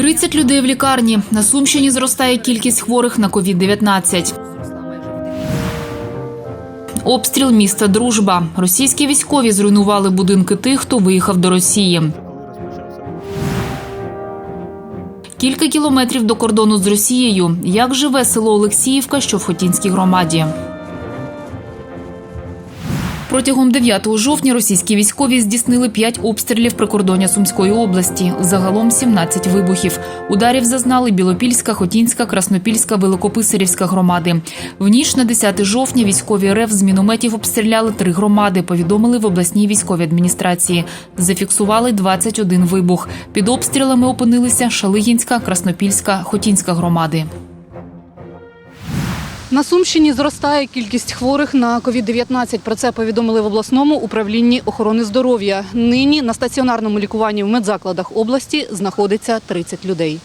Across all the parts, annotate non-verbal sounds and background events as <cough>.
30 людей в лікарні. На Сумщині зростає кількість хворих на COVID-19. Обстріл міста Дружба. Російські військові зруйнували будинки тих, хто виїхав до Росії. Кілька кілометрів до кордону з Росією. Як живе село Олексіївка, що в Хотінській громаді? Протягом 9 жовтня російські військові здійснили 5 обстрілів прикордоння Сумської області. Загалом 17 вибухів. Ударів зазнали Білопільська, Хотінська, Краснопільська, Великописарівська громади. В ніч на 10 жовтня військові РФ з мінометів обстріляли три громади. Повідомили в обласній військовій адміністрації. Зафіксували 21 вибух. Під обстрілами опинилися Шалигінська, Краснопільська, Хотінська громади. На Сумщині зростає кількість хворих на COVID-19. Про це повідомили в обласному управлінні охорони здоров'я. Нині на стаціонарному лікуванні в медзакладах області знаходиться 30 людей.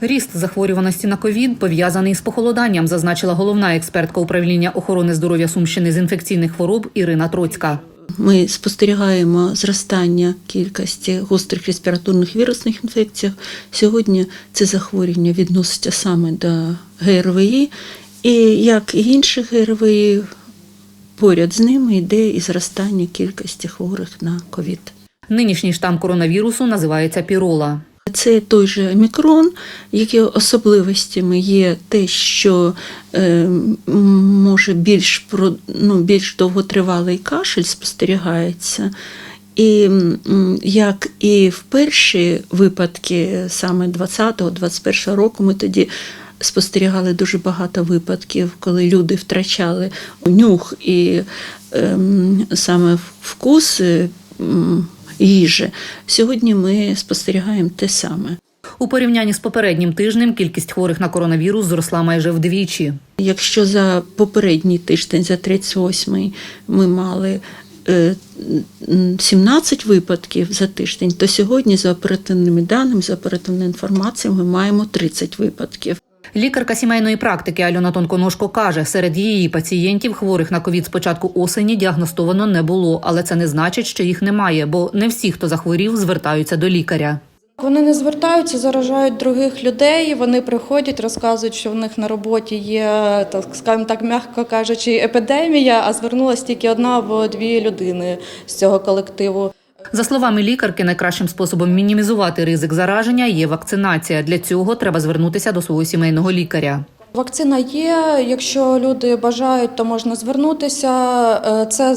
Ріст захворюваності на ковід пов'язаний з похолоданням, зазначила головна експертка управління охорони здоров'я Сумщини з інфекційних хвороб Ірина Троцька. Ми спостерігаємо зростання кількості гострих респіраторних вірусних інфекцій. Сьогодні це захворювання відноситься саме до ГРВІ, і як і інших ГРВІ, поряд з ними йде і зростання кількості хворих на ковід. Нинішній штам коронавірусу називається пірола. Це той же омікрон, які особливостями є те, що е, може більш, ну, більш довготривалий кашель спостерігається. І як і в перші випадки, саме 20-21 року, ми тоді спостерігали дуже багато випадків, коли люди втрачали нюх і ем, саме вкус е, м, їжі. Сьогодні ми спостерігаємо те саме. У порівнянні з попереднім тижнем кількість хворих на коронавірус зросла майже вдвічі. Якщо за попередній тиждень, за 38-й, ми мали е, 17 випадків за тиждень, то сьогодні за оперативними даними, за оперативною інформацією, ми маємо 30 випадків. Лікарка сімейної практики Альона Тонконожко каже, серед її пацієнтів хворих на ковід з початку осені діагностовано не було, але це не значить, що їх немає, бо не всі, хто захворів, звертаються до лікаря. Вони не звертаються, заражають других людей. Вони приходять, розказують, що в них на роботі є, так скажімо так, м'яко кажучи, епідемія, а звернулася тільки одна або дві людини з цього колективу. За словами лікарки, найкращим способом мінімізувати ризик зараження є вакцинація. Для цього треба звернутися до свого сімейного лікаря. Вакцина є. Якщо люди бажають, то можна звернутися. Е, Це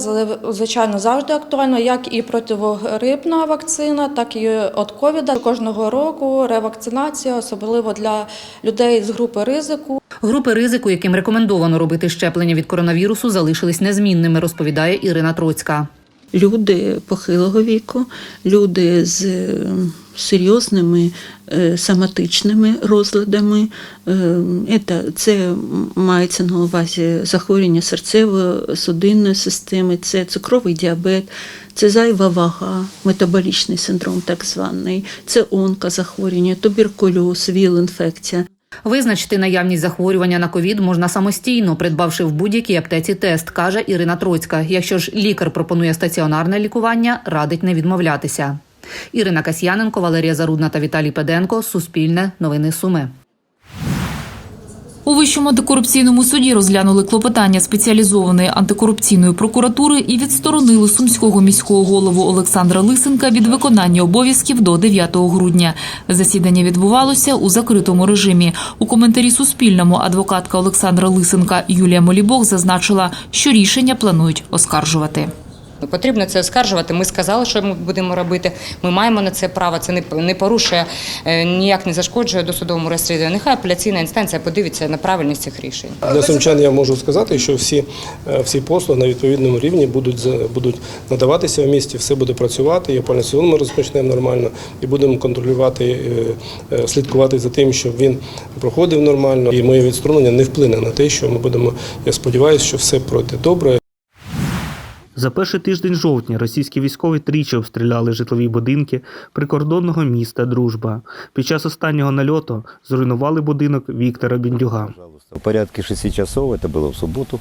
звичайно завжди актуально, як і противогрипна вакцина, так і від ковіда. Кожного року ревакцинація, особливо для людей з групи ризику. Групи ризику, яким рекомендовано робити щеплення від коронавірусу, залишились незмінними, розповідає Ірина Троцька. Люди похилого віку, люди з е, серйозними е, соматичними розладами. Е, Це, мається на увазі захворювання серцево-судинної системи, це цукровий діабет, це зайва вага, метаболічний синдром так званий, це онкозахворювання, туберкульоз, ВІЛ-інфекція. Визначити наявність захворювання на ковід можна самостійно, придбавши в будь-якій аптеці тест, каже Ірина Троцька. Якщо ж лікар пропонує стаціонарне лікування, радить не відмовлятися. Ірина Касьяненко, Валерія Зарудна та Віталій Педенко. Суспільне. Новини Суми. У Вищому антикорупційному суді розглянули клопотання спеціалізованої антикорупційної прокуратури і відсторонили сумського міського голову Олександра Лисенка від виконання обов'язків до 9 грудня. Засідання відбувалося у закритому режимі. У коментарі Суспільному адвокатка Олександра Лисенка Юлія Молібог зазначила, що рішення планують оскаржувати. Потрібно це оскаржувати. Ми сказали, що ми будемо робити. Ми маємо на це право. Це не не порушує, е, ніяк не зашкоджує досудовому розслідуванню. Нехай апеляційна інстанція подивиться на правильність цих рішень. Для сумчан я можу сказати, що всі, е, всі послуги на відповідному рівні будуть, будуть надаватися в місті, все буде працювати, і опальний сезон ми розпочнемо нормально і будемо контролювати, е, слідкувати за тим, щоб він проходив нормально. І моє відсторонення не вплине на те, що ми будемо, я сподіваюся, що все пройде добре. За перший тиждень жовтня російські військові тричі обстріляли житлові будинки прикордонного міста Дружба. Під час останнього нальоту зруйнували будинок Віктора Біндюга. В порядке 6 часов, это было в субботу,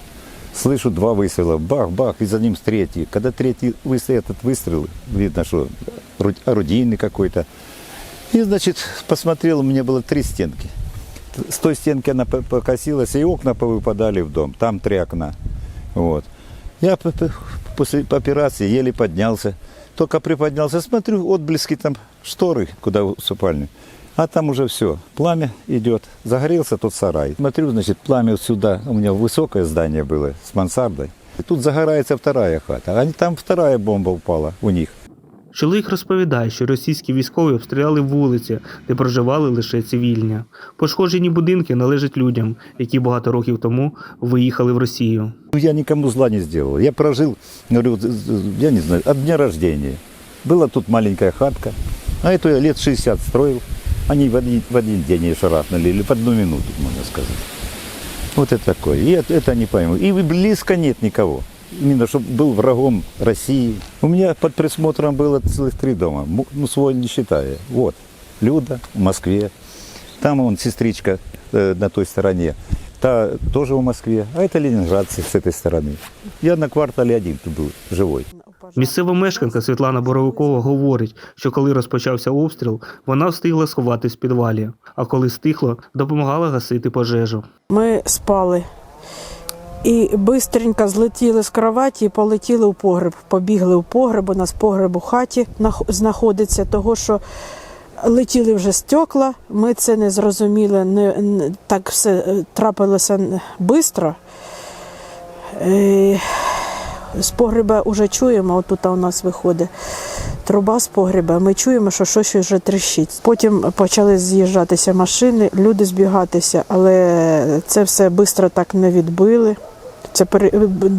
слышу два выстрела, бах-бах, и за ним с третий. Когда третий выстрел, этот выстрел, видно, что орудийный какой-то, И, значит, посмотрел, у меня было три стенки. С той стенки она по- покосилась, и окна повыпадали в дом. Там три окна. Вот. Я п- п- после операции еле поднялся. Только приподнялся, смотрю, отблески там шторы, куда в спальню. А там уже все, пламя идет. Загорелся тот сарай. Смотрю, значит, пламя сюда. У меня высокое здание было с мансардой. И тут загорается вторая хата. А там вторая бомба упала у них. Чоловік розповідає, що російські військові обстріляли вулиці, де проживали лише цивільні. Пошкоджені будинки належать людям, які багато років тому виїхали в Росію. Ну, Я никому зла не сделал. Я прожил, говорю, з- з- я не знаю, от дня рождения. Была тут маленькая хатка, а эту я лет 60 строил. Они в один, в один день ее шарахнули, или в одну минуту, можно сказать. Вот это такое. И это, это не пойму. И близко нет никого. Именно, чтобы был врагом России. У меня под присмотром было целых три дома, Му- ну, свой не считая. Вот, Люда в Москве. Там он сестричка э, на той стороне. Та тоже в Москве. А это ленинградцы с этой стороны. Я на квартале один тут был, живой. Місцева мешканка Світлана Боровикова говорить, що коли розпочався обстріл, вона встигла сховатись в підвалі, а коли стихло, допомагала гасити пожежу. Ми спали. і швидко злетіли з кроваті і полетіли у погреб. Побігли у погреб, у нас погреб у хаті знаходиться, того що летіли вже стекла. Ми це не зрозуміли, не, не- так все е, трапилося швидко. Е, З погреба вже чуємо, отут у нас виходить труба з погреба. Ми чуємо, що щось вже тріщить. Потім почали з'їжджатися машини, люди збігатися, але це все швидко так не відбили. Це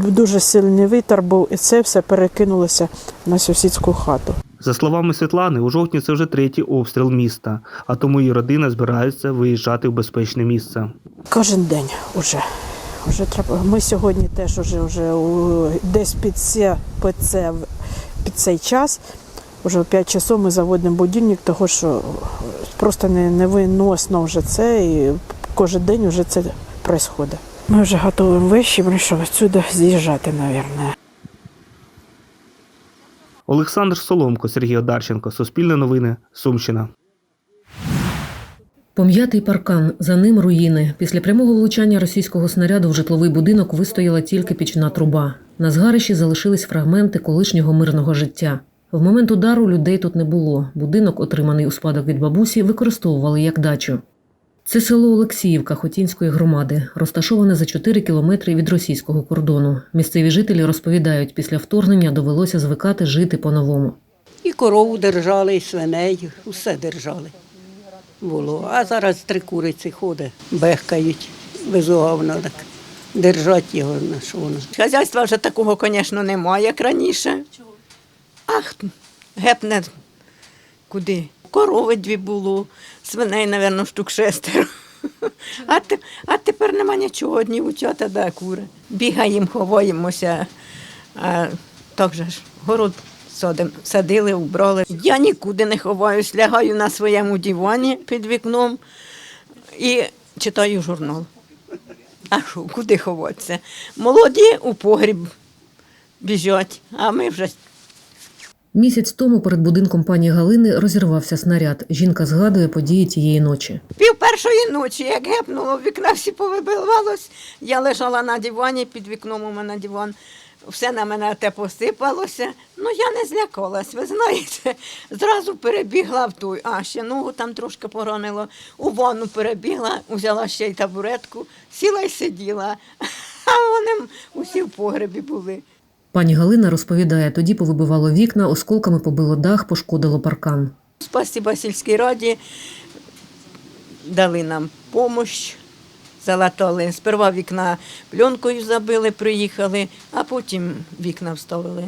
дуже сильний вітер був, і це все перекинулося на сусідську хату. За словами Світлани, у жовтні це вже третій обстріл міста, а тому її родина збирається виїжджати в безпечне місце. Кожен день уже. Уже треба. Ми сьогодні теж уже, вже у- десь під, це, під, це, під цей час, вже в 5 часов ми заводимо будильник, того що просто невиносно вже це, і кожен день вже це відбувається. Ми вже готуємо вещі, ми що відсюди з'їжджати, мабуть. Олександр Соломко, Сергій Одарченко, Суспільне новини, Сумщина. Пом'ятий паркан, за ним руїни. Після прямого влучання російського снаряду в житловий будинок вистояла тільки пічна труба. На згарищі залишились фрагменти колишнього мирного життя. В момент удару людей тут не було. Будинок, отриманий у спадок від бабусі, використовували як дачу. Це село Олексіївка Хотінської громади, розташоване за 4 кілометри від російського кордону. Місцеві жителі розповідають, після вторгнення довелося звикати жити по-новому. І корову держали, і свиней, усе держали. Було. А зараз три куриці ходить, бехкають, безугавно так. Держать його на що воно. Хазяйства вже такого, звісно, немає, як раніше. Ах, гепне куди. Корови дві було, свиней, мабуть, штук шестеро. А, а тепер нема нічого, одні утята да кури. Бігаємо, ховаємося. А так же ж, город садим, садили, убрали. Я нікуди не ховаюсь, лягаю на своєму дивані під вікном і читаю журнал. А що, куди ховатися? Молоді у погріб біжать, а ми вже Місяць тому перед будинком пані Галини розірвався снаряд. Жінка згадує події тієї ночі. Пів першої ночі, як гепнуло, вікна всі повибивалось. Я лежала на дивані, під вікном у мене диван. Все на мене те посипалося. Ну я не злякалась, ви знаєте. Зразу перебігла в той, а ще ногу там трошки поранило. У ванну перебігла, взяла ще й табуретку, сіла й сиділа. <laughs> А вони усі в погребі були. Пані Галина розповідає, тоді повибивало вікна, осколками побило дах, пошкодило паркан. Спасибо сільській раді. Дали нам допомогу, залатали. Сперва вікна пленкою забили, приїхали, а потім вікна вставили.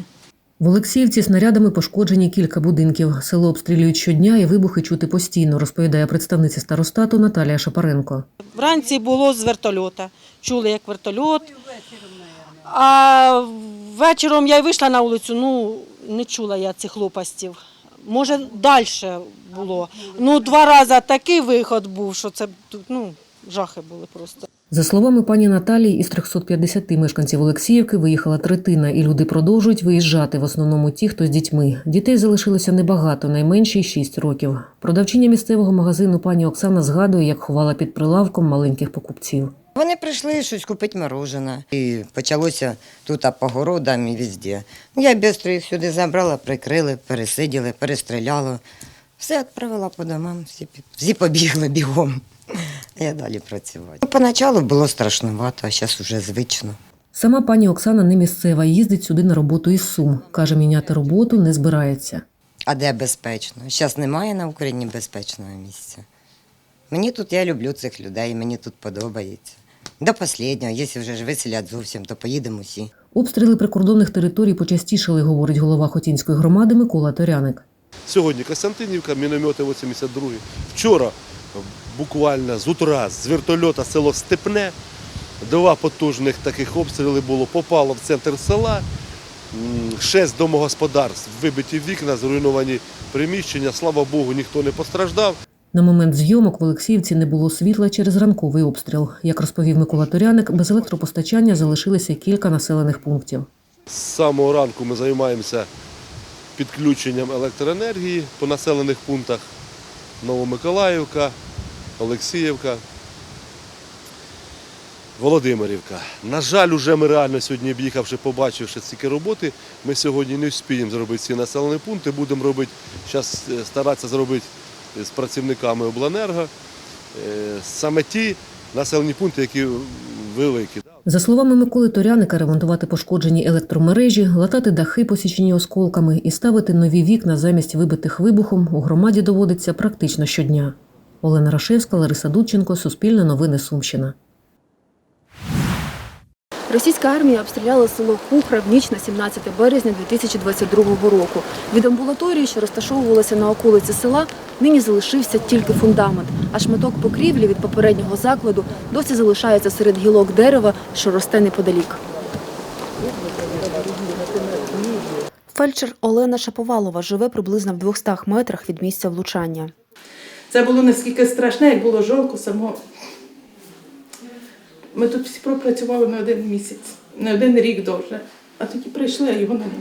В Олексіївці снарядами пошкоджені кілька будинків. Село обстрілюють щодня і вибухи чути постійно, розповідає представниця старостату Наталія Шапаренко. Вранці було з вертольота. Чули, як вертольот. А вечором я й вийшла на вулицю, ну не чула я цих лопастів. Може, далі було. Ну, два рази такий виход був, що це ну, жахи були просто. За словами пані Наталії, із 350 мешканців Олексіївки виїхала третина, і люди продовжують виїжджати, в основному ті, хто з дітьми. Дітей залишилося небагато, найменші 6 років. Продавчиня місцевого магазину пані Оксана згадує, як ховала під прилавком маленьких покупців. Вони прийшли щось купити морожене. І почалося тут а по городам і везде. Ну, Я швидко їх сюди забрала, прикрили, пересиділи, перестріляла. Все відправила по домам, всі, всі побігли бігом. А я далі працювати. Поначалу було страшнувато, а зараз вже звично. Сама пані Оксана не місцева, їздить сюди на роботу із Сум. Каже, міняти роботу не збирається. А де безпечно? Зараз немає на Україні безпечного місця. Мені тут, я люблю цих людей, мені тут подобається. До останнього, якщо вже ж виселять зовсім, то поїдемо всі. Обстріли прикордонних територій почастішали, говорить голова Хотінської громади Микола Торяник. Сьогодні Костянтинівка, міномети 82. Вчора буквально з утра з вертольота село Степне. Два потужних таких обстріли було. Попало в центр села. Шесть домогосподарств, вибиті вікна, зруйновані приміщення. Слава Богу, ніхто не постраждав. На момент зйомок в Олексіївці не було світла через ранковий обстріл. Як розповів Микола Торяник, без електропостачання залишилися кілька населених пунктів. З самого ранку ми займаємося підключенням електроенергії по населених пунктах Новомиколаївка, Олексіївка, Володимирівка. На жаль, уже ми реально сьогодні, об'їхавши, побачивши стільки роботи, ми сьогодні не встигнемо зробити ці населені пункти. Будемо робити, зараз старатися зробити з працівниками обленерго. е, Саме ті населені пункти, які великі. За словами Миколи Торяника, ремонтувати пошкоджені електромережі, латати дахи, посічені осколками і ставити нові вікна замість вибитих вибухом у громаді доводиться практично щодня. Олена Рашевська, Лариса Дудченко, Суспільне новини Сумщина. Російська армія обстріляла село Кухра в ніч на 17 березня 2022 року. Від амбулаторії, що розташовувалася на околиці села, нині залишився тільки фундамент, а шматок покрівлі від попереднього закладу досі залишається серед гілок дерева, що росте неподалік. Фельдшер Олена Шаповалова живе приблизно в 200 метрах від місця влучання. Це було наскільки страшне, як було жалко само. Ми тут всі пропрацювали не один місяць, не один рік довше. А тоді прийшли, а його немає.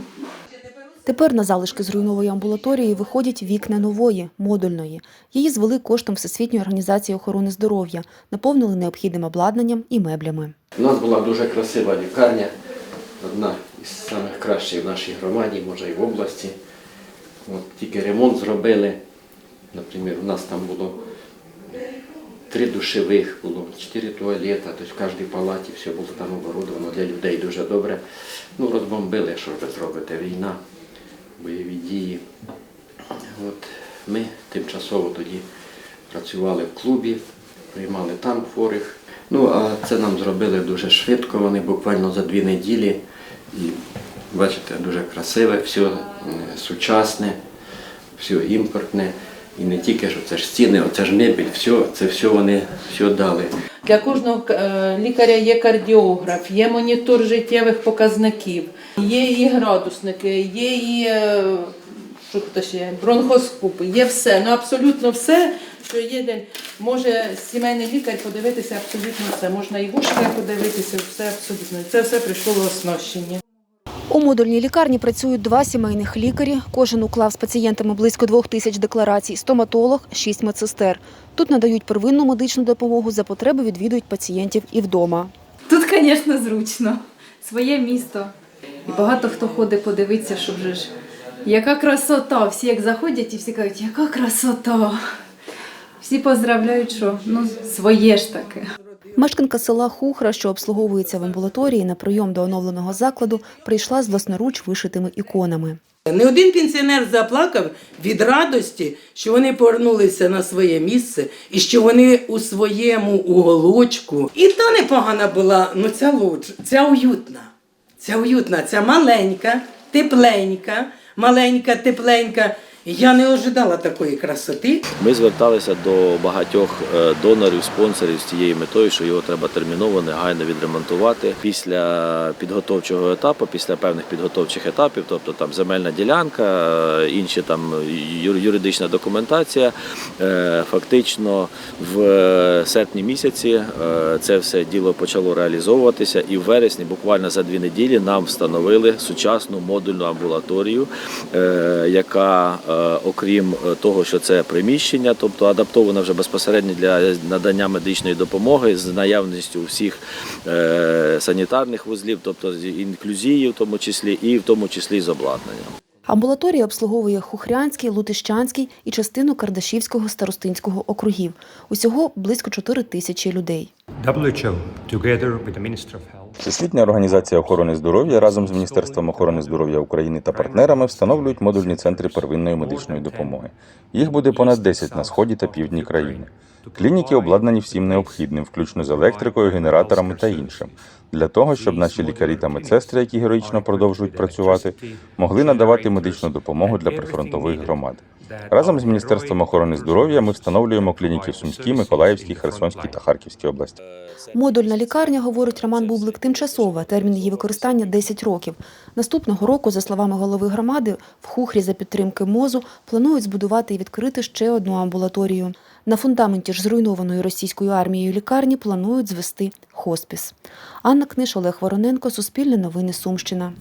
Тепер на залишки зруйнової амбулаторії виходять вікна нової, модульної. Її звели коштом Всесвітньої організації охорони здоров'я, наповнили необхідним обладнанням і меблями. У нас була дуже красива лікарня, одна із найкращих кращих в нашій громаді, може і в області. От, тільки ремонт зробили. Наприклад, у нас там було три душевих, було чотири туалета, тобто в кожній палаті все було там оборудовано для людей дуже добре. Ну, розбомбили, що ви зробите, війна, бойові дії. От, ми тимчасово тоді працювали в клубі, приймали там хворих. Ну, а це нам зробили дуже швидко, вони буквально за дві неділі. І бачите, дуже красиве, все сучасне, все імпортне. І не тільки що це ж стіни, оце ж мебель, все, це все вони все дали. Для кожного е, лікаря є кардіограф, є монітор життєвих показників, є і градусники, є і е, що ще, бронхоскопи, є все, ну абсолютно все, що є, може сімейний лікар подивитися абсолютно все. Можна і вушка подивитися, все абсолютно. Це все прийшло в оснащення. У модульній лікарні працюють два сімейних лікарі. Кожен уклав з пацієнтами близько двох тисяч декларацій, стоматолог, шість медсестер. Тут надають первинну медичну допомогу, за потреби відвідують пацієнтів і вдома. Тут, звісно, зручно. Своє місто. І багато хто ходить подивитися, що вже ж яка красота. Всі як заходять і всі кажуть, яка красота. Всі поздравляють, що ну своє ж таке. Мешканка села Хухра, що обслуговується в амбулаторії на прийом до оновленого закладу, прийшла з власноруч вишитими іконами. Не один пенсіонер заплакав від радості, що вони повернулися на своє місце і що вони у своєму уголочку. І та непогана була, ну ця лодж, ця уютна. Ця уютна, ця маленька, тепленька, маленька, тепленька. Я не ожидала такої красоти. Ми зверталися до багатьох е, донорів, спонсорів з цією метою, що його треба терміново, негайно відремонтувати. Після підготовчого етапу, після певних підготовчих етапів, тобто там земельна ділянка, е, інші там юр- юридична документація. е, Фактично в серпні місяці це все діло почало реалізовуватися, і в вересні, буквально за дві неділі, нам встановили сучасну модульну амбулаторію, яка, окрім е, того, що це приміщення, тобто адаптована вже безпосередньо для надання медичної допомоги з наявністю всіх е, санітарних вузлів, тобто з інклюзією, в тому числі, і в тому числі з обладнанням. Амбулаторія обслуговує Хухрянський, Лутищанський і частину Кардашівського старостинського округів. Усього близько 4 тисячі людей. Всесвітня організація охорони здоров'я разом з Міністерством охорони здоров'я України та партнерами встановлюють модульні центри первинної медичної допомоги. Їх буде понад 10 на сході та півдні країни. Клініки обладнані всім необхідним, включно з електрикою, генераторами та іншим, для того, щоб наші лікарі та медсестри, які героїчно продовжують працювати, могли надавати медичну допомогу для прифронтових громад. Разом з Міністерством охорони здоров'я ми встановлюємо клініки в Сумській, Миколаївській, Херсонській та Харківській області. Модульна лікарня, говорить Роман Бублик, тимчасова. Термін її використання 10 років. Наступного року, за словами голови громади, в Хухрі за підтримки МОЗу планують збудувати і відкрити ще одну амбулаторію. На фундаменті ж зруйнованої російською армією лікарні планують звести хоспіс. Анна Книж, Олег Вороненко, Суспільне новини Сумщина.